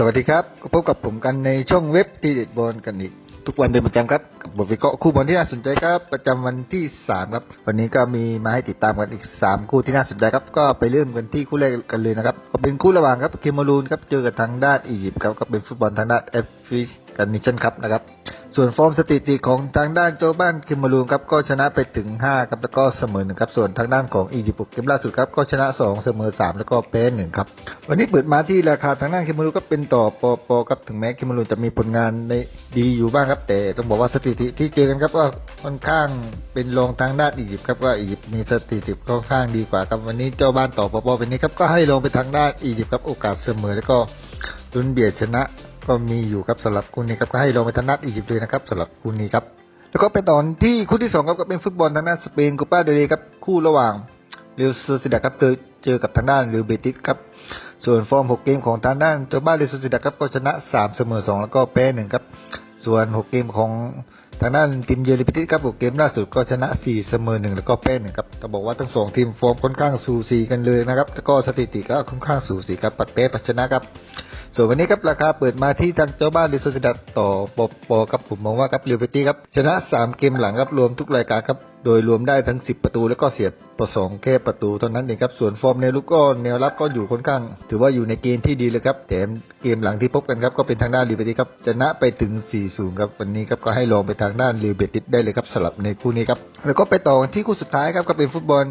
สวัสดีครับพบกับผมกันในช่องเว็บทีเด็ดบอลกันอีก ทุกวันเป็นประจำครับกับบทวิเคราะห์คู่บอลที่น่าสนใจครับ ประจำวันที่สามครับ วันนี้ก็มีมาให้ติดตามกันอีกสามคู่ที่น่าสนใจครับ ก็ไปเริ่มกันที่คู่แรกกันเลยนะครับก็เป็นคู่ระหว่างครับเคมารูนครับเจอกับทางด้านอียิปต์ครับก็เป็นฟุตบอลทางด้านเอฟฟิกันนิชั่นครับนะครับ ส่วนฟอร์มสถิติของทางด้านโจบ้านเคมมารูนครับก็ชนะไปถึง 5 ครับแล้วก็เสมอหนึ่งครับส่วนทางด้านของอียิปต์เกมล่าสุดครับก็ชนะ 2 เสมอ 3 แล้วก็แพ้หนึ่งครับวันนี้เปิดมาที่ราคาทางด้านเคมมารูนก็เป็นต่อปอปอครับถึงแม้เคมมารูนจะมีผลงานในดีอยู่บ้างครับ แต่ต้องบอกว่าสถิติที่เจอกันครับก็ค่อนข้างเป็นรองทางด้านอียิปต์ครับว่าอียิปต์มีสถิติค่อนข้างดีกว่าครับวันนี้เจ้าบ้านต่อปอปอเป็นนี้ครับก็ให้ลงไปทางด้านอียิปต์ครับโอกาสเสมอแล้วก็ลุ้นเบียดชนะ ก็มีอยู่ครับสำหรับคู่นี้ครับก็ให้ลงไปทางนัดอียิปต์เลยนะครับสำหรับคู่นี้ครับแล้วก็เป็นตอนที่คู่ที่สองครับก็เป็นฟุตบอลทางด้านสเปนคูปาเดเรครับคู่ระหว่างเรอัลโซซิดาครับเจอเจอกับทางด้านเรอัลเบติสครับส่วนฟอร์ม 6 เกมของทางด้านเจ้าบ้านเรอัลโซซิดาครับก็ชนะ 3 เสมอ 2 แล้วก็แพ้1ครับส่วน 6 เกมของทางด้านทีมเยอรมันครับ6เกมล่าสุดก็ชนะ 4 เสมอ 1 แล้วก็แพ้1ครับต้องบอกว่าทั้งสองทีมฟอร์มค่อนข้างสูสีกันเลยนะครับแล้วก็สถิติก็ค่อนข้างสูสีครับปัดเป๊ะปัดชนะครับ ส่วนวันนี้ครับราคาเปิดมาที่ทางเจ้าบ้านเรอัลโซซิดาดต่อปอปอครับผมมองว่าครับเรียวเบตี้ครับชนะ 3 เกมหลังครับรวมทุกรายการครับโดยรวมได้ทั้ง 10 ประตูแล้วก็เสียประสองแค่ประตูเท่านั้นเองครับส่วนฟอร์มแนลุกก็แนวรับก็อยู่ค่อนข้าง ถือว่าอยู่ในเกณฑ์ที่ดีเลยครับแถมเกมหลังที่พบกันครับก็เป็นทางด้านเรียวเบตี้ครับชนะไปถึง 4-0 ครับวันนี้ครับก็ให้ลองไปทางด้านเรียวเบตี้ได้เลยครับสลับในคู่นี้ครับแล้วก็ไปต่อกันที่คู่สุดท้ายครับก็เป็นฟุตบอล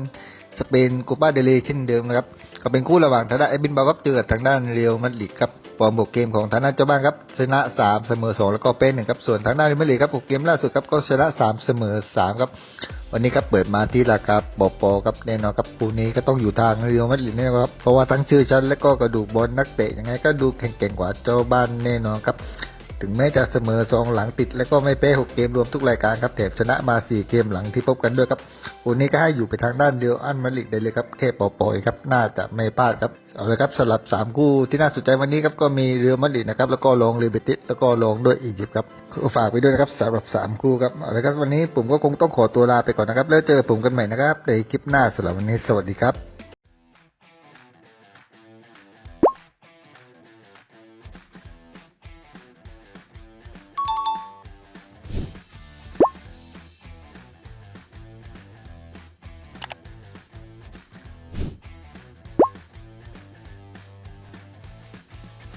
สเปนโคปาเดเลเช่นเดิมนะครับก็เป็นคู่ระหว่างทางด้านเอบินบาครับเจอกับทางด้านเรียวมาดริดครับฟอร์มบกเกมของทางด้านเจ้าบ้านครับชนะ3เสมอ2แล้วก็เป็นหนึ่งครับส่วนทางด้านเรอัลมาดริดครับหกเกมล่าสุดครับก็ชนะ3เสมอ3ครับวันนี้ครับเปิดมาที่ราคาปอปอครับแน่นอนครับคู่นี้ก็ต้องอยู่ทางเรียวมาดริดแน่นอนครับเพราะว่าทั้งชื่อชั้นและก็กระดูกบอลนักเตะยังไงก็ดูแข็งๆกว่าเจ้าบ้านแน่นอนครับ ถึงแม้จะเสมอสองหลังติด แล้วก็ไม่แพ้หกเกมรวมทุกรายการครับแถมชนะมาสี่เกมหลังที่พบกันด้วยครับวันนี้ก็ให้อยู่ไปทางด้านเดียวอันมาดริดได้เลยครับแค่ปล่อยๆครับน่าจะไม่พลาดครับเอาลยครับสำหรับสามคู่ที่น่าสนใจวันนี้ครับก็มีเรือมาดริดนะครับแล้วก็ลงเรเบติสแล้วก็ลงด้วยอียิปต์ครับฝากไปด้วยนะครับสำหรับสามคู่ครับเอาลยครับวันนี้ผมก็คงต้องขอตัวลาไปก่อนนะครับแล้วเจอผมกันใหม่นะครับในคลิปหน้าสำหรับวันนี้สวัสดีครับ